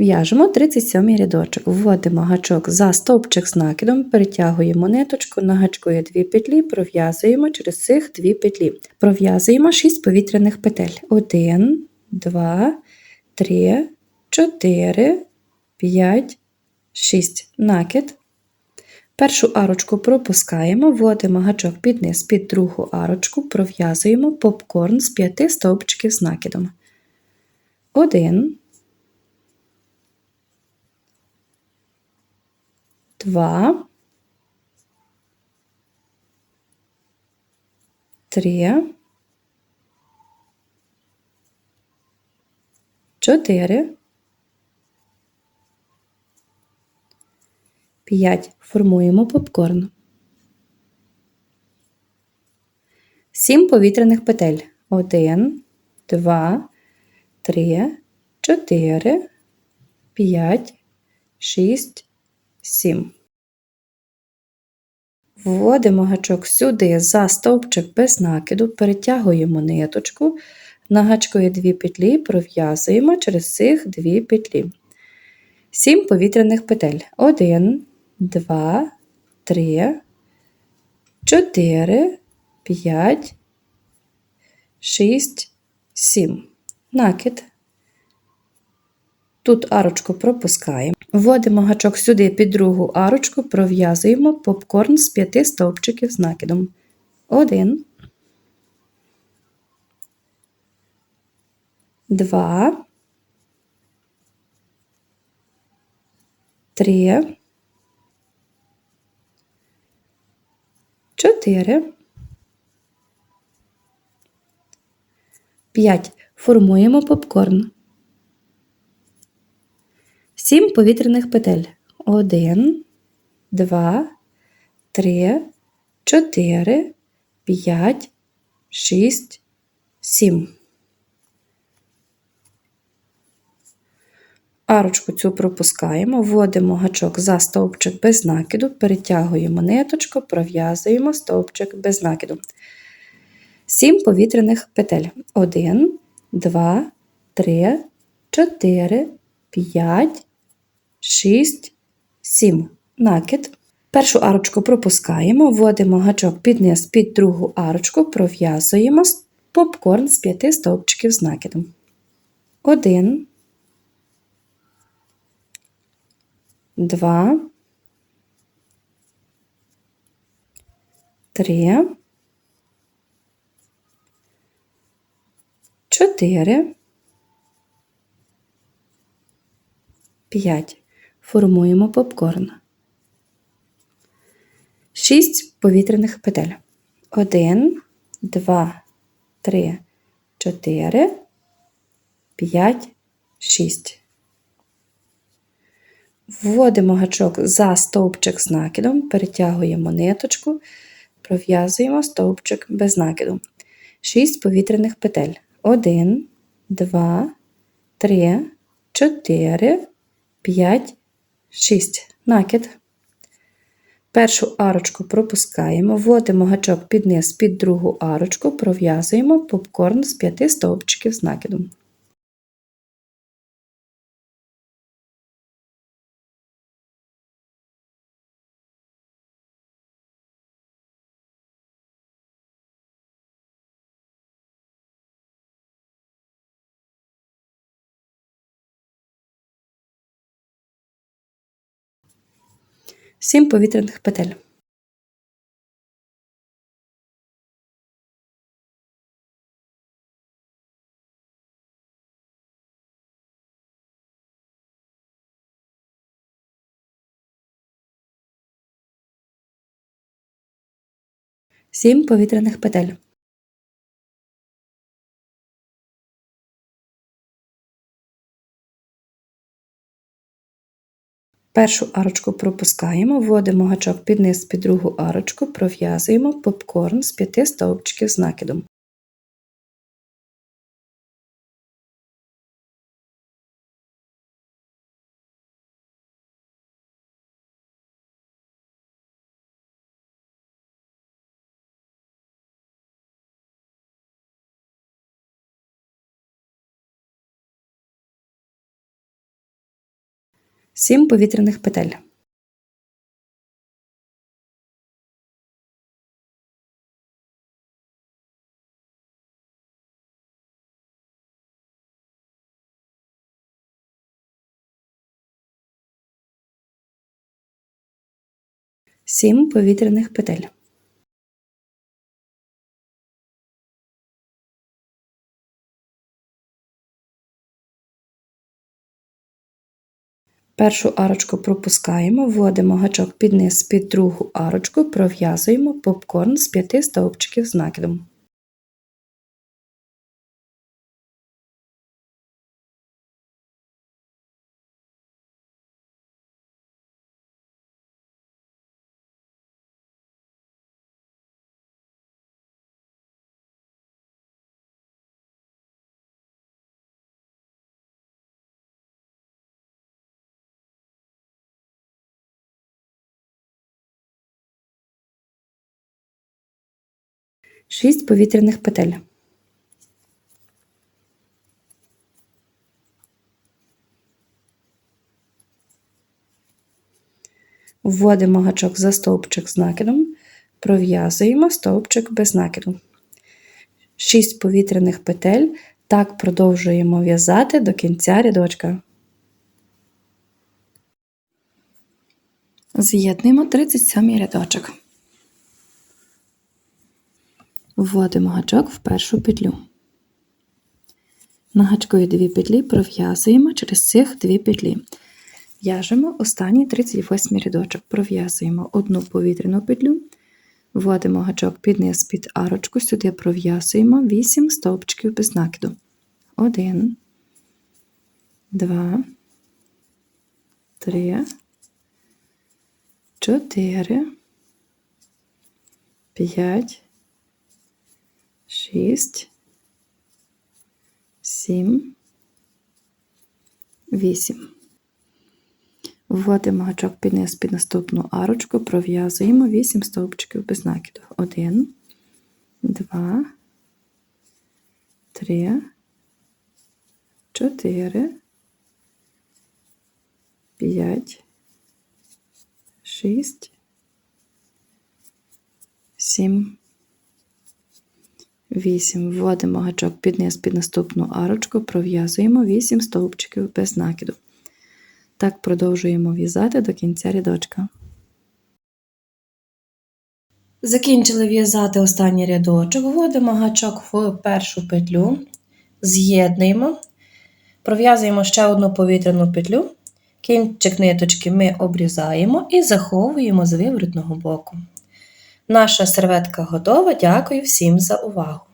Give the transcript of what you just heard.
В'яжемо 37 рядочок, вводимо гачок за стовпчик з накидом, перетягуємо ниточку, на гачку є 2 петлі, пров'язуємо через цих 2 петлі. Пров'язуємо 6 повітряних петель. 1, 2, 3, 4, 5, 6. Накид. Першу арочку пропускаємо, вводимо гачок під низ під другу арочку, пров'язуємо попкорн з 5 стовпчиків з накидом. 1, два, три, чотири, п'ять. Формуємо попкорн. Сім повітряних петель. Один, два, три, чотири, п'ять, шість, 7. Вводимо гачок сюди за стовпчик без накиду, перетягуємо ниточку, на гачку 2 петлі, пров'язуємо через цих 2 петлі. 7 повітряних петель. 1, 2, 3, 4, 5, 6, 7. Накид. Тут арочку пропускаємо. Вводимо гачок сюди під другу арочку, пров'язуємо попкорн з п'яти стовпчиків з накидом. Один, два, три, чотири, п'ять. Формуємо попкорн. Сім повітряних петель. Один, два, три, чотири, п'ять, шість, сім. Арочку цю пропускаємо, вводимо гачок за стовпчик без накиду, перетягуємо ниточку, пров'язуємо стовпчик без накиду. Сім повітряних петель. Один, два, три, чотири, п'ять. 6, 7. Накид. Першу арочку пропускаємо, вводимо гачок під низ під другу арочку, пров'язуємо попкорн з 5 стовпчиків з накидом. 1, 2, 3, 4, 5 формуємо попкорн. 6 повітряних петель. 1, 2, 3, 4, 5, 6. Вводимо гачок за стовпчик з накидом, перетягуємо ниточку, пров'язуємо стовпчик без накиду. 6 повітряних петель. 1, 2, 3, 4, 5, 6. Накид. Першу арочку пропускаємо, вводимо гачок під низ під другу арочку, пров'язуємо попкорн з 5 стовпчиків з накидом. Сім повітряних петель. Сім повітряних петель. Першу арочку пропускаємо, вводимо гачок під низ під другу арочку, пров'язуємо попкорн з п'яти стовпчиків з накидом. 7 повітряних петель. Сім повітряних петель. Першу арочку пропускаємо, вводимо гачок під низ під другу арочку, пров'язуємо попкорн з п'яти стовпчиків з накидом. Шість повітряних петель. Вводимо гачок за стовпчик з накидом, пров'язуємо стовпчик без накиду. 6 повітряних петель. Так продовжуємо в'язати до кінця рядочка. З'єднуємо 37 рядочок. Вводимо гачок в першу петлю. На гачкові дві петлі пров'язуємо через цих дві петлі. В'яжемо останній 38 рядочок, пров'язуємо одну повітряну петлю, вводимо гачок під низ під арочку, сюди пров'язуємо 8 стовпчиків без накиду. 1, 2, 3, 4, 5, 6, 7, 8. Вводимо гачок під низ під наступну арочку, пров'язуємо 8 стовпчиків без накиду. 1, 2, 3, 4, 5, 6, 7, 8. Вводимо гачок під низ під наступну арочку, пров'язуємо 8 стовпчиків без накиду. Так продовжуємо в'язати до кінця рядочка. Закінчили в'язати останній рядочок, вводимо гачок в першу петлю, з'єднуємо, пров'язуємо ще одну повітряну петлю, кінчик ниточки ми обрізаємо і заховуємо з виворотного боку. Наша серветка готова. Дякую всім за увагу!